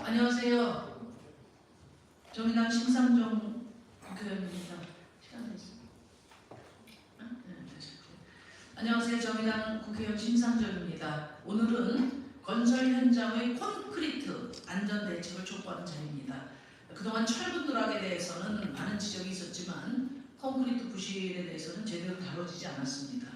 안녕하세요. 정의당 심상정 국회의원입니다. 시간 됐습니다. 네, 됐습니다. 안녕하세요. 정의당 국회의원 심상정입니다. 오늘은 건설 현장의 콘크리트 안전 대책을 촉구하는 자리입니다. 그동안 철근 누락에 대해서는 많은 지적이 있었지만 콘크리트 부실에 대해서는 제대로 다뤄지지 않았습니다.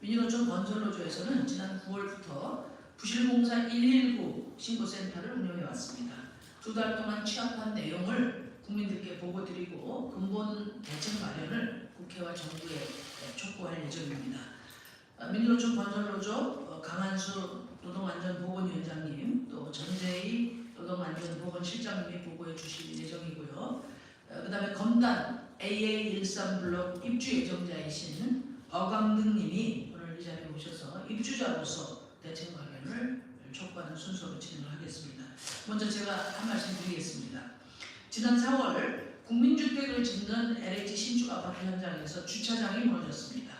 민주노총 건설노조에서는 지난 9월부터 부실공사 119 신고센터를 운영해 왔습니다. 두 달 동안 취합한 내용을 국민들께 보고드리고 근본 대책 마련을 국회와 정부에 촉구할 예정입니다. 아, 민주노총 건설노조 어, 강한수 노동안전보건위원장님 또 전재희 노동안전보건실장님이 보고해 주실 예정이고요. 그 다음에 검단 AA13 블록 입주 예정자이신 어강등님이 오늘 이 자리에 오셔서 입주자로서 대책 마련을 촉구하는 순서로 진행을 하겠습니다. 먼저 제가 한 말씀 드리겠습니다. 지난 4월 국민주택을 짓는 LH 신축 아파트 현장에서 주차장이 무너졌습니다.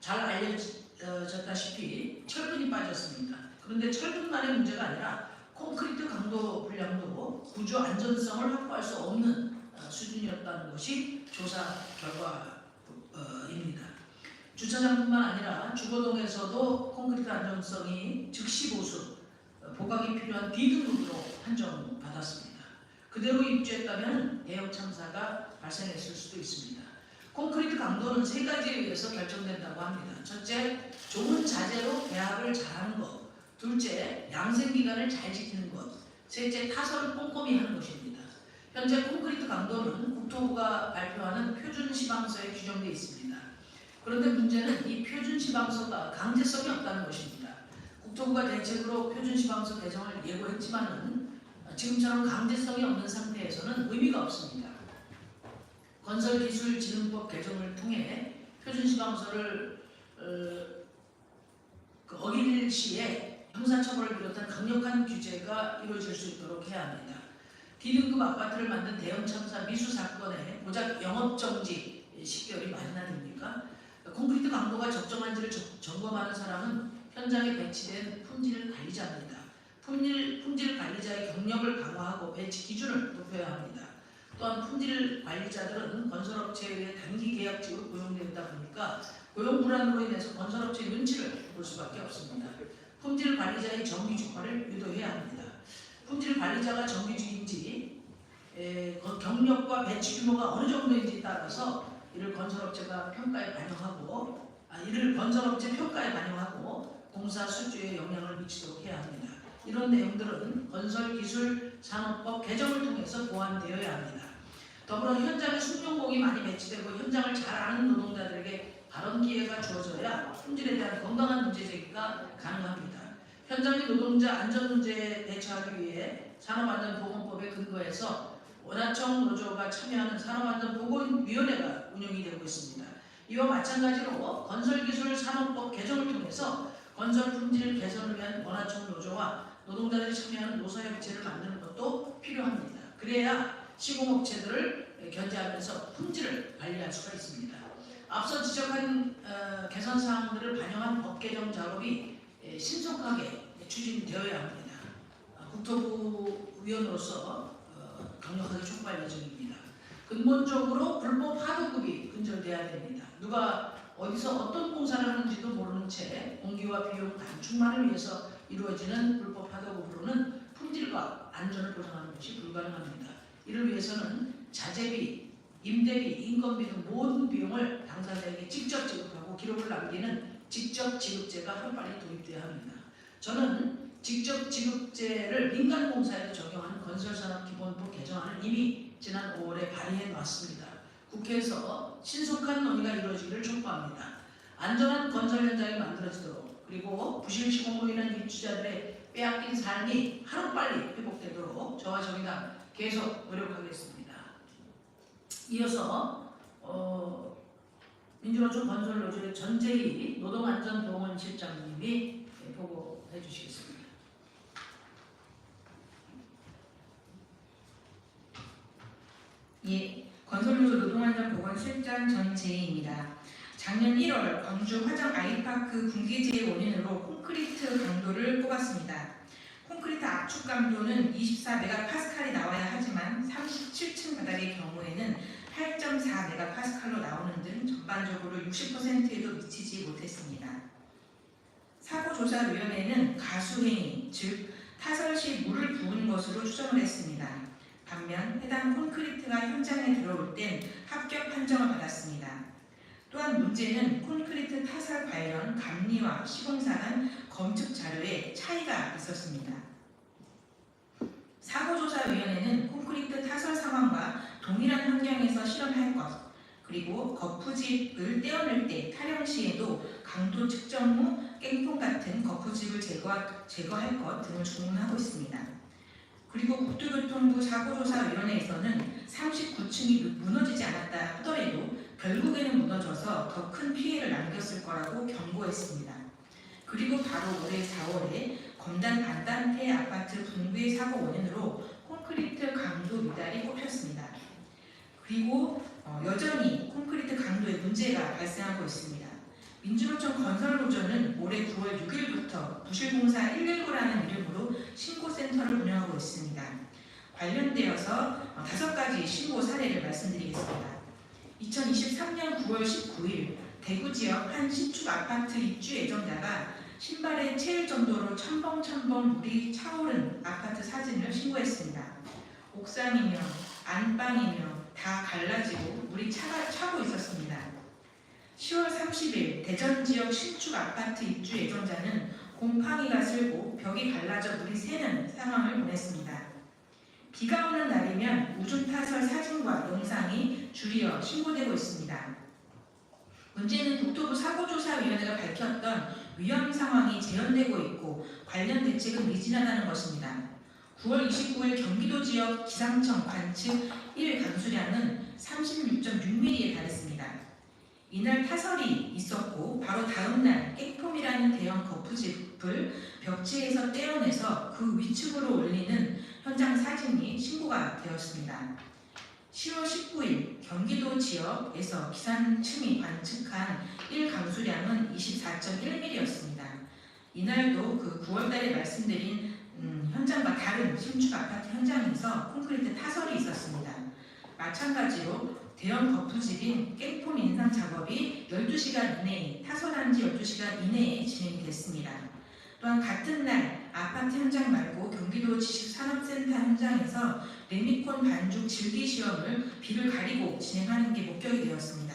잘 알려졌다시피 철근이 빠졌습니다. 그런데 철근만의 문제가 아니라 콘크리트 강도 불량도 구조 안전성을 확보할 수 없는 어, 수준이었다는 것이 조사 결과입니다. 주차장뿐만 아니라 주거동에서도 콘크리트 안전성이 즉시 보수, 어, 보강이 필요한 D등급으로 판정받았습니다. 그대로 입주했다면 대형 참사가 발생했을 수도 있습니다. 콘크리트 강도는 세 가지에 의해서 결정된다고 합니다. 첫째, 좋은 자재로 배합을 잘하는 것. 둘째, 양생 기간을 잘 지키는 것. 셋째, 타설을 꼼꼼히 하는 것입니다. 현재 콘크리트 강도는 국토부가 발표하는 표준 시방서에 규정되어 있습니다. 그런데 문제는 이 표준 시방서가 강제성이 없다는 것입니다. 국토부가 대책으로 표준 시방서 개정을 예고했지만은 지금처럼 강제성이 없는 상태에서는 의미가 없습니다. 건설기술진흥법 개정을 통해 표준 시방서를 어, 그 어길 시에 형사처벌을 비롯한 강력한 규제가 이루어질 수 있도록 해야 합니다. D등급 아파트를 만든 대형 참사 미수 사건에 고작 영업정지 10개월이 말이나 됩니까? 콘크리트 강도가 적정한지를 저- 점검하는 사람은 현장에 배치된 품질 관리자입니다. 품질, 품질 관리자의 경력을 강화하고 배치 기준을 높여야 합니다. 또한 품질 관리자들은 건설업체에 의해 단기 계약직으로 고용된다 보니까 고용 불안으로 인해서 건설업체 눈치를 볼 수밖에 없습니다. 품질 관리자의 정규직화를 유도해야 합니다. 품질 관리자가 정규직인지 에, 그 경력과 배치 규모가 어느 정도인지 따라서 이를 건설업체가 평가에 반영하고 아, 이를 건설업체 평가에 반영하고 공사 수주에 영향을 미치도록 해야 합니다. 이런 내용들은 건설기술산업법 개정을 통해서 보완되어야 합니다. 더불어 현장에 숙련공이 많이 배치되고 현장을 잘 아는 노동자들에게 발언 기회가 주어져야 품질에 대한 건강한 문제 제기가 가능합니다. 현장의 노동자 안전 문제에 대처하기 위해 산업안전보건법에 근거해서 원하청 노조가 참여하는 산업안전보건위원회가 운영이 되고 있습니다. 이와 마찬가지로 건설기술 산업법 개정을 통해서 건설 품질 개선을 위한 원하청 노조와 노동자들이 참여하는 노사협의체를 만드는 것도 필요합니다. 그래야 시공업체들을 견제하면서 품질을 관리할 수가 있습니다. 앞서 지적한 어, 개선 사항들을 반영한 법 개정 작업이 에, 신속하게 추진되어야 합니다. 아, 국토부 위원으로서 어, 강력하게 촉구할 예정입니다. 근본적으로 불법 하도급이 근절돼야 됩니다. 누가 어디서 어떤 공사를 하는지도 모르는 채 공기와 비용 단축만을 위해서 이루어지는 불법 하도급으로는 품질과 안전을 보장하는 것이 불가능합니다. 이를 위해서는 자재비, 임대비, 인건비 등 모든 비용을 당사자에게 직접 지급하고 기록을 남기는 직접 지급제가 하루빨리 도입돼야 합니다. 저는 직접 지급제를 민간 공사에도 적용하는 건설산업 기본법 개정안을 이미 지난 5월에 발의해 놨습니다. 국회에서 신속한 논의가 이루어지기를 촉구합니다. 안전한 건설 현장이 만들어지도록 그리고 부실 시공으로 인한 입주자들의 빼앗긴 삶이 하루빨리 회복되도록 저와 정의당 계속 노력하겠습니다. 이어서 어, 민주노총 건설노조의 전재희 노동안전보건실장님이 보고해 주시겠습니다. 예, 건설노조 노동안전 보건실장 전재희입니다. 작년 1월 광주 화정 아이파크 붕괴지의 원인으로 콘크리트 강도를 뽑았습니다. 콘크리트 압축 강도는 24메가파스칼이 나와야 하지만 37층 바닥의 경우에는 8.4메가파스칼로 나오는 등 전반적으로 60%에도 미치지 못했습니다. 사고조사위원회는 가수행위, 즉 타설 시 물을 부은 것으로 추정을 했습니다. 반면 해당 콘크리트가 현장에 들어올 땐 합격 판정을 받았습니다. 또한 문제는 콘크리트 타설 관련 감리와 시공사간 검측 자료에 차이가 있었습니다. 사고조사위원회는 콘크리트 타설 상황과 동일한 환경에서 실험할 것, 그리고 거푸집을 떼어낼 때 타령 시에도 강도 측정 후 깽통 같은 거푸집을 제거, 제거할 것 등을 주문하고 있습니다. 그리고 국토교통부 사고조사위원회에서는 39층이 무너지지 않았다 하더라도 결국에는 무너져서 더 큰 피해를 남겼을 거라고 경고했습니다. 그리고 바로 올해 4월에 검단 반단태 아파트 붕괴 사고 원인으로 콘크리트 강도 미달이 꼽혔습니다. 그리고 어, 여전히 콘크리트 강도에 문제가 발생하고 있습니다. 민주노총 건설노조는 올해 9월 6일부터 부실공사 119라는 이름으로 신고센터를 운영하고 있습니다. 관련되어서 어, 다섯 가지 신고 사례를 말씀드리겠습니다. 2023년 9월 19일 대구 지역 한 신축 아파트 입주 예정자가 신발에 채일 정도로 첨벙첨벙 물이 차오른 아파트 사진을 신고했습니다. 옥상이며 안방이며 다 갈라지고 물이 차가, 차고 있었습니다. 10월 30일 대전 지역 신축 아파트 입주 예정자는 곰팡이가 슬고 벽이 갈라져 물이 새는 상황을 보냈습니다. 비가 오는 날이면 우중 타설 사진과 영상이 줄이어 신고되고 있습니다. 문제는 국토부 사고조사위원회가 밝혔던 위험 상황이 재현되고 있고 관련 대책은 미진하다는 것입니다. 9월 29일 경기도 지역 기상청 관측 1 강수량은 36.6mm에 달했습니다. 이날 타설이 있었고 바로 다음 날 깨폼이라는 대형 거푸집을 벽체에서 떼어내서 그 위층으로 올리는 현장 사진이 신고가 되었습니다. 10월 19일 경기도 지역에서 기상청이 관측한 1 강수량은 24.1mm였습니다. 이날도 그 9월달에 말씀드린 음, 현장과 다른 신축 아파트 현장에서 콘크리트 타설이 있었습니다. 마찬가지로 대형 거푸집인 깽폼 인상 작업이 12시간 이내에 타설한 지 12시간 이내에 진행이 됐습니다. 또한 같은 날 아파트 현장 말고 경기도 지식산업센터 현장에서 레미콘 반죽 질기 시험을 비를 가리고 진행하는 게 목격이 되었습니다.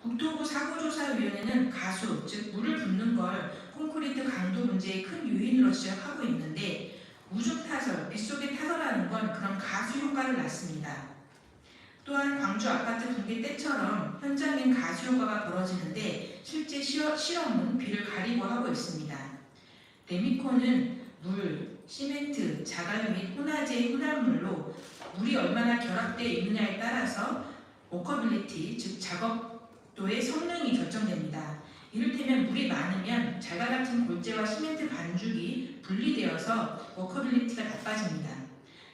국토부 사고조사위원회는 가수, 즉 물을 붓는 걸 콘크리트 강도 문제의 큰 요인으로 지적하고 있는데 우중 타설, 빗속에 타설하는 건 그런 가수 효과를 낳습니다. 또한 광주 아파트 붕괴 때처럼 현장엔 가수 효과가 벌어지는데 실제 실험은 비를 가리고 하고 있습니다. 레미콘은 물, 시멘트, 자갈 및 혼화제 혼합물로 물이 얼마나 결합되어 있느냐에 따라서 워커빌리티, 즉 작업도의 성능이 결정됩니다. 이를테면 물이 많으면 자갈 같은 골재와 시멘트 반죽이 분리되어서 워커빌리티가 나빠집니다.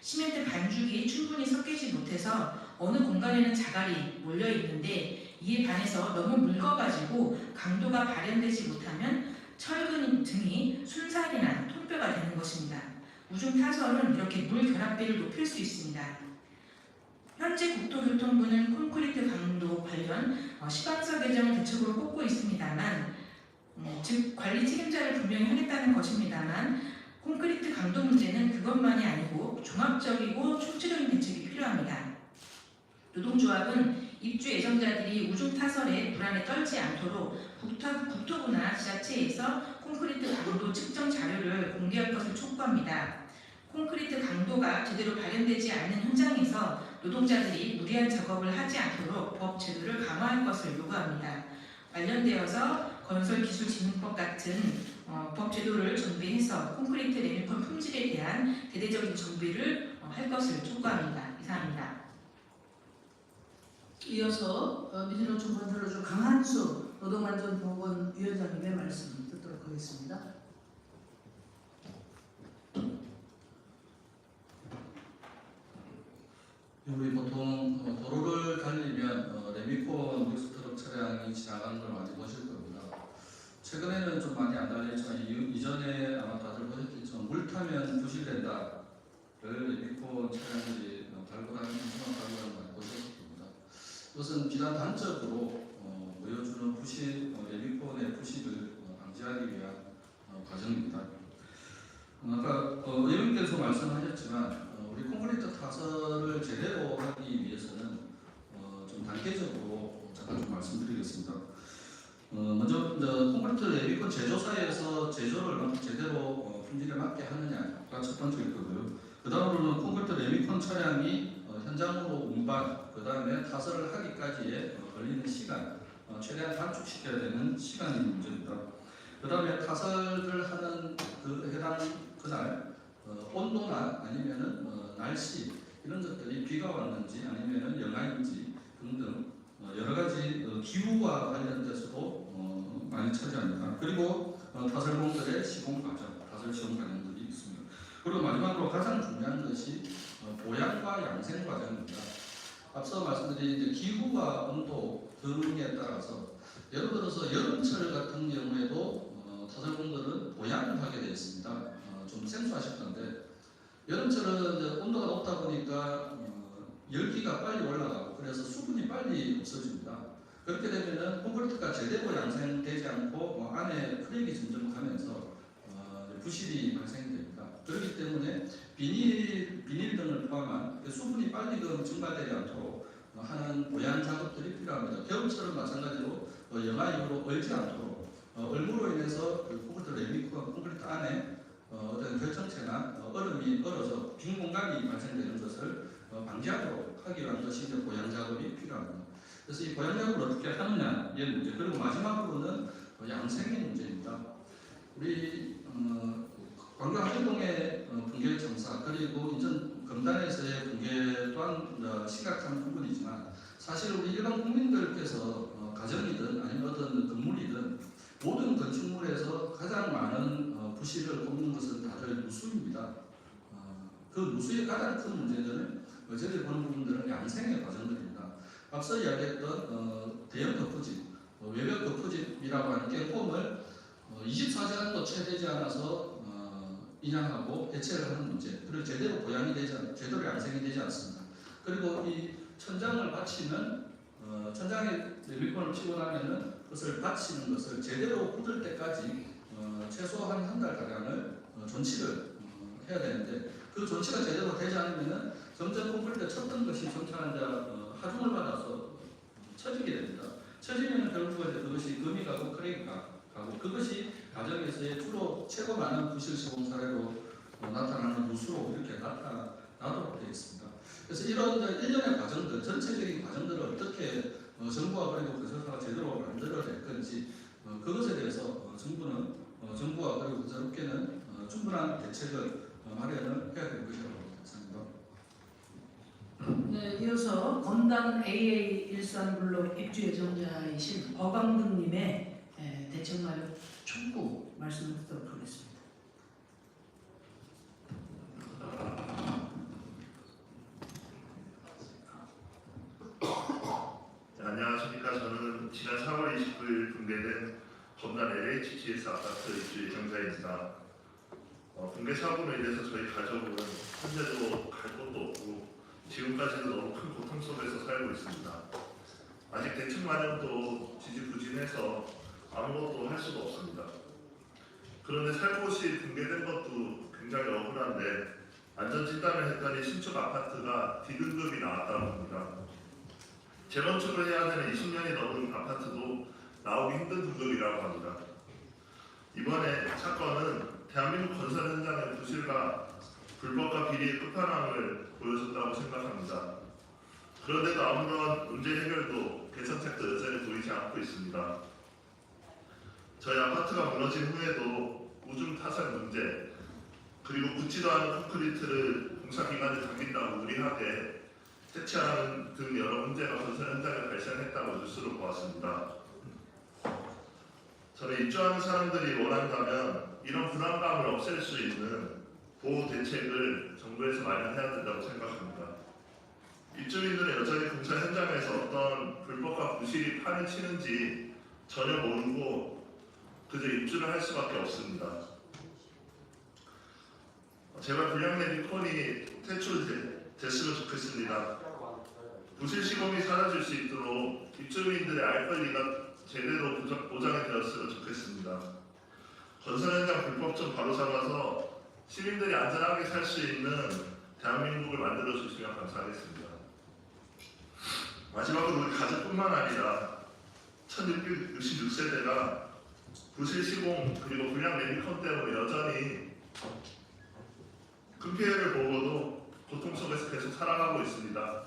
시멘트 반죽이 충분히 섞이지 못해서 어느 공간에는 자갈이 몰려 있는데 이에 반해서 너무 묽어가지고 강도가 발현되지 못하면 철근 등이 순살이나 통뼈가 되는 것입니다. 우중 타설은 이렇게 물 결합비를 높일 수 있습니다. 현재 국토교통부는 콘크리트 강도 관련 어, 시방서 개정을 대책으로 꼽고 있습니다만, 음, 즉 관리 책임자를 분명히 하겠다는 것입니다만, 콘크리트 강도 문제는 그것만이 아니고 종합적이고 총체적인 대책이 필요합니다. 노동조합은 입주 예정자들이 타설에 불안에 떨지 않도록 국토, 국토 부나 지자체에서 콘크리트 강도 측정 자료를 공개할 것을 촉구합니다. 콘크리트 강도가 제대로 발현되지 않는 현장에서 노동자들이 무리한 작업을 하지 않도록 법 제도를 강화할 것을 요구합니다. 관련되어서 건설기술진흥법 같은 어, 법 제도를 정비해서 콘크리트 레미콘 품질에 대한 대대적인 정비를 어, 할 것을 촉구합니다. 이상입니다. 이어서 어, 민주노총 건설노조 강한 수 노동안전보건 위원장님의 말씀 듣도록 하겠습니다. 우리 보통 어, 도로를 달리면 어, 레미콘 믹스트럭 차량이 지나가는 걸 많이 보실 겁니다. 최근에는 좀 많이 안 달리지만 이- 이전에 아마 다들 보셨겠지만 물 타면 부실된다를 레미콘 차량들이 어, 발굴하는 현상을 발굴하는 걸 보셨습니다. 이 것은 비단 단적으로 어, 보여주는 부실 어, 레미콘의 부실을 어, 방지하기 위한 어, 과정입니다. 어, 아까 어, 의원께서 말씀하셨지만 어, 우리 콘크리트 타설을 제대로 하기 위해서는 어, 좀 단계적으로 잠깐 좀 말씀드리겠습니다. 어, 먼저 이제 콘크리트 레미콘 제조사에서 제조를 제대로 어, 품질에 맞게 하느냐가 첫 번째일 거고요. 그 다음으로는 콘크리트 레미콘 차량이 어, 현장으로 운반, 그 다음에 타설을 하기까지의 어, 걸리는 시간, 어, 최대한 단축시켜야 되는 시간이 문제입니다. 그 다음에 타설을 하는 그 해당 그날 어, 온도나 아니면은 어, 날씨 이런 것들이 비가 왔는지 아니면은 영하인지 등등 어, 여러 가지 어, 기후와 관련돼서도 어, 많이 차지합니다. 그리고 어, 타설공들의 시공 과정, 타설 시공 과정들이 있습니다. 그리고 마지막으로 가장 중요한 것이 어, 보양과 양생 과정입니다. 앞서 말씀드린 이제 기후와 온도 등에 따라서 예를 들어서 여름철 같은 경우에도 어, 타설공들은 보양을 하게 되어 있습니다. 어, 좀 생소하실 건데 여름철은 온도가 높다 보니까 어, 열기가 빨리 올라가고 그래서 수분이 빨리 없어집니다. 그렇게 되면은 콘크리트가 제대로 양생되지 않고 뭐 안에 크랙이 점점 가면서 어, 부실이 발생이 됩니다. 그렇기 때문에 비닐 비닐 등을 포함한 그 수분이 빨리 그 증발되지 않도록 어, 하는 보양 작업들이 필요합니다. 겨울철은 마찬가지로 어, 영하 이후로 얼지 않도록 어, 얼므로 인해서 그 콘크리트 레미콘 콘크리트 안에 어, 어떤 결정체나 어, 얼음이 얼어서 빈 공간이 발생되는 것을 어, 방지하도록 하기 위한 것이 이제 보양 작업이 필요합니다. 그래서 이 보양 작업을 어떻게 하느냐의 문제 그리고 마지막으로는 어, 양생의 문제입니다. 우리 어, 광교 하정동의 어, 붕괴 정사 그리고 인천 금단에서의 붕괴 또한 어, 심각한 부분이지만 사실 우리 일반 국민들께서 어, 가정이든 아니면 어떤 건물이든 모든 건축물에서 가장 많은 어, 부실을 꼽는 것은 다들 누수입니다. 어, 그 누수의 가장 큰 문제는 어, 저희들이 보는 부분들은 양생의 과정들입니다. 앞서 이야기했던 어, 대형 거푸집, 어, 외벽 거푸집이라고 하는 깨꼼을 어, 24시간도 채 되지 않아서 어, 인양하고 해체를 하는 문제, 그리고 제대로 보양이 되지 않, 제대로 양생이 되지 않습니다. 그리고 이 천장을 받치는 어, 천장에 밀콘을 치고 나면은 그것을 받치는 것을 제대로 굳을 때까지 어, 최소한 한 달 가량을 어, 존치를 어, 해야 되는데 그 존치가 제대로 되지 않으면은 점점 콘크리트 쳤던 것이 이제 어, 하중을 받아서 처지게 됩니다. 처지면 결국은 그것이 금이 가고 크랙이 가- 가고 그것이 가정에서의 주로 최고 많은 부실 시공 사례로 어, 나타나는 누수로 이렇게 나타나도록 되어 있습니다. 그래서 이런 일련의 과정들, 전체적인 과정들을 어떻게 어, 정부와 그리고 건설사가 제대로 만들어낼 건지 어, 그것에 대해서 어, 정부는 어, 정부와 그리고 건설업계는 어, 충분한 대책을 어, 마련을 해야 될 것이라고 생각합니다. 네, 이어서 건당 AA 일산 블록 입주 예정자이신 어강등님의 예, 대책 마련 촉구 말씀을 듣도록 하겠습니다. 네, 안녕하십니까. 저는 지난 4월 29일 붕괴된 건단 LHGS 아파트 입주 예정자입니다. 어, 붕괴 사고로 인해서 저희 가족은 현재도 갈 곳도 없고 지금까지도 너무 큰 고통 속에서 살고 있습니다. 아직 대출 마련도 지지부진해서 아무것도 할 수가 없습니다. 그런데 살 곳이 붕괴된 것도 굉장히 억울한데 안전 진단을 했더니 신축 아파트가 D등급이 나왔다고 합니다. 재건축을 해야 되는 20년이 넘은 아파트도 나오기 힘든 등급이라고 합니다. 이번에 사건은 대한민국 건설 현장의 부실과 불법과 비리의 끝판왕을 보여줬다고 생각합니다. 그런데도 아무런 문제 해결도 개선책도 여전히 보이지 않고 있습니다. 저희 아파트가 무너진 후에도 우중 타설 문제 그리고 굳지도 않은 콘크리트를 공사 기간을 당긴다고 무리하게 채취하는 등 여러 문제가 건설 현장에 발생했다고 뉴스로 보았습니다. 저는 입주하는 사람들이 원한다면 이런 불안감을 없앨 수 있는 보호 대책을 정부에서 마련해야 된다고 생각합니다. 입주민들은 여전히 공사 현장에서 어떤 불법과 부실이 판을 치는지 전혀 모르고 그저 입주를 할 수밖에 없습니다. 제발 불량 레미콘이 퇴출됐으면 좋겠습니다. 부실 시공이 사라질 수 있도록 입주민들의 알 권리가 제대로 보장- 보장이 되었으면 좋겠습니다. 건설 현장 불법 좀 바로 잡아서 시민들이 안전하게 살 수 있는 대한민국을 만들어 주시면 감사하겠습니다. 마지막으로 우리 가족뿐만 아니라 1666세대가 부실 시공 그리고 불량 레미컨 때문에 여전히 큰 피해를 보고도 고통 속에서 계속 살아가고 있습니다.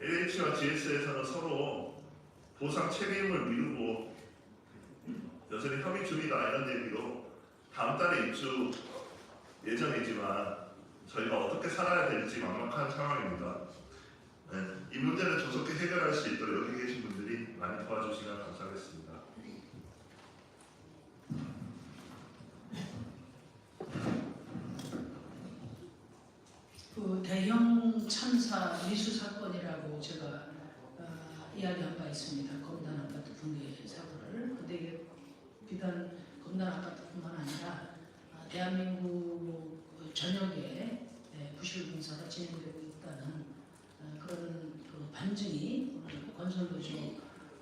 LH와 GS에서는 서로 보상 책임을 미루고 여전히 협의 중이다 이런 얘기로 다음 달에 입주 예정이지만 저희가 어떻게 살아야 될지 막막한 상황입니다. 네, 이 문제를 조속히 해결할 수 있도록 여기 계신 분들이 많이 도와주시면 감사하겠습니다. 그 대형 참사 미수 사건이라고 제가 어, 이야기한 바 있습니다. 검단 아파트 붕괴 사고를. 근데 이게 비단 검단 아파트뿐만 아니라 아, 대한민국 전역에 예, 부실 공사가 진행되고 있다는 어, 그런 그 반증이 오늘 건설노조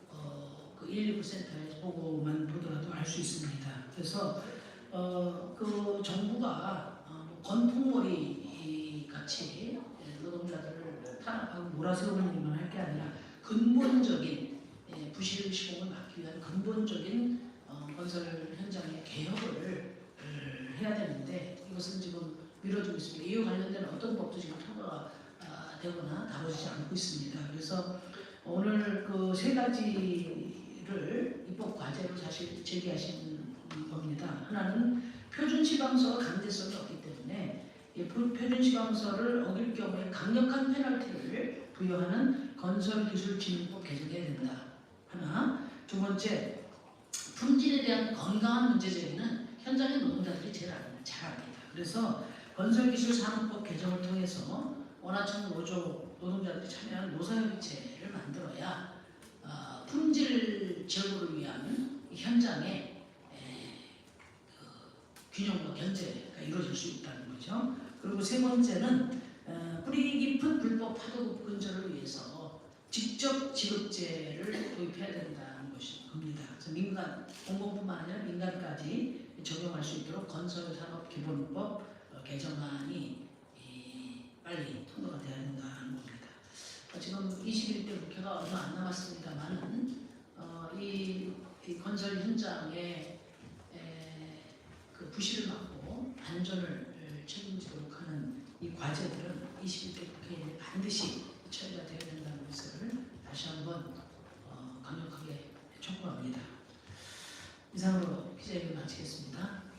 어, 그 119 센터에서 보고만 보더라도 알 수 있습니다. 그래서 어, 그 정부가 어, 뭐 건풍머리 같이 예, 노동자들을 탄압하고 몰아세우는 일만 할 게 아니라 근본적인 예, 부실 시공을 막기 위한 근본적인 어, 건설 현장의 개혁을 을 해야 되는데 이것은 지금 미뤄지고 있습니다. 이와 관련된 어떤 법도 지금 통과가 아, 되거나 다뤄지지 않고 있습니다. 그래서 오늘 그 세 가지를 입법 과제로 사실 제기하신 겁니다. 하나는 표준 지방서가 강제성이 없기 때문에 이 표- 표준 지방서를 어길 경우에 강력한 부여하는 건설기술진흥법 개정해야 된다. 하나. 두 번째, 품질에 대한 건강한 문제 제기는 현장의 노동자들이 제일 안- 잘 압니다. 그래서 건설기술산업법 개정을 통해서 원화청 노조 노동자들이 참여하는 노사협의체를 만들어야 어, 품질 제고를 위한 현장의 에, 그 균형과 견제가 이루어질 수 있다는 거죠. 그리고 세 번째는 어, 뿌리 깊은 불법 파도급 근절을 위해서 직접 지급제를 도입해야 된다는 것이 겁니다. 그래서 민간 공공뿐만 아니라 민간까지 적용할 수 있도록 건설산업기본법 어, 개정안이 이, 빨리 통과가 돼야 된다는 겁니다. 어, 지금 21대 국회가 얼마 안 남았습니다만은 어, 이, 이 건설 현장에 에, 그 부실을 막고 안전을 에, 책임지도록 하는 이 과제들은 21대 국회에 반드시 처리가 되어야 된다는 것을 다시 한번 어, 강력하게 촉구합니다. 이상으로 기자회견 마치겠습니다.